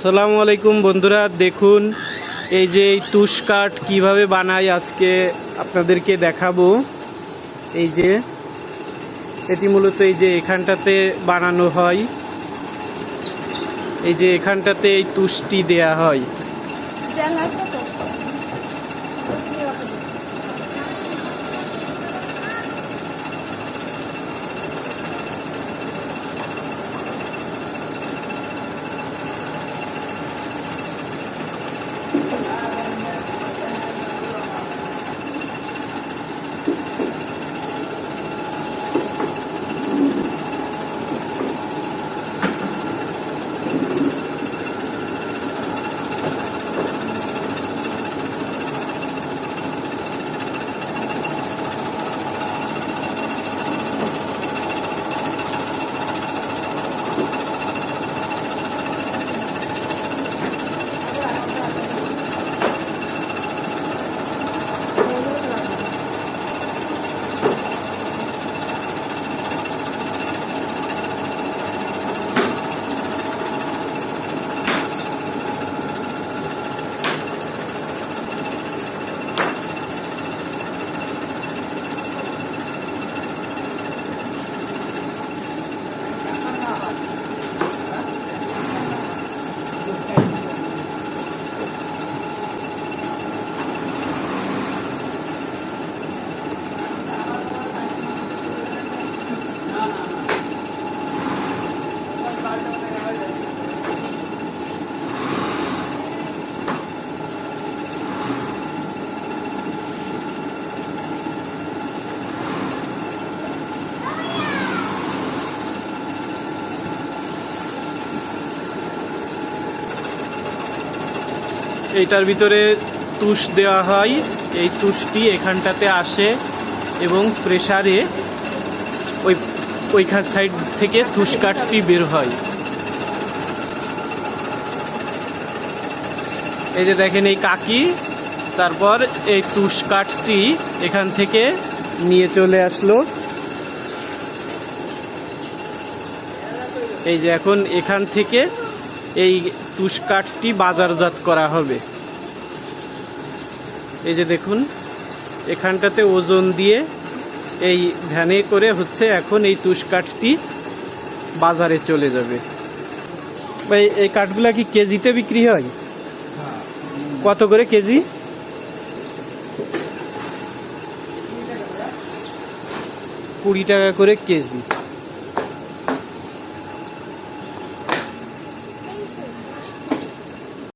আসসালামু আলাইকুম বন্ধুরা, দেখুন এই যে এই তুষ কাঠ কীভাবে বানাই আজকে আপনাদেরকে দেখাবো। এই যে, এটি মূলত এই যে এখানটাতে বানানো হয়। এই যে এখানটাতে এই তুষটি দেয়া হয়। এইটার ভিতরে তুষ দেওয়া হয়। এই তুষটি এখানটাতে আসে এবং প্রেসারে ওই, ওইখান সাইড থেকে তুষ কাঠটি বের হয়। এই যে দেখেন এই কাকি, তারপর এই তুষ কাঠটি এখান থেকে নিয়ে চলে আসলো। এই যে এখন এখান থেকে এই তুষ কাঠটি বাজারজাত করা হবে। এই যে দেখুন, এখানটাতে ওজন দিয়ে এই ভ্যানে করে হচ্ছে এখন এই তুষ কাঠটি বাজারে চলে যাবে। ভাই, এই কাঠগুলা কি কেজিতে বিক্রি হয়? কত করে কেজি? কুড়ি টাকা করে কেজি।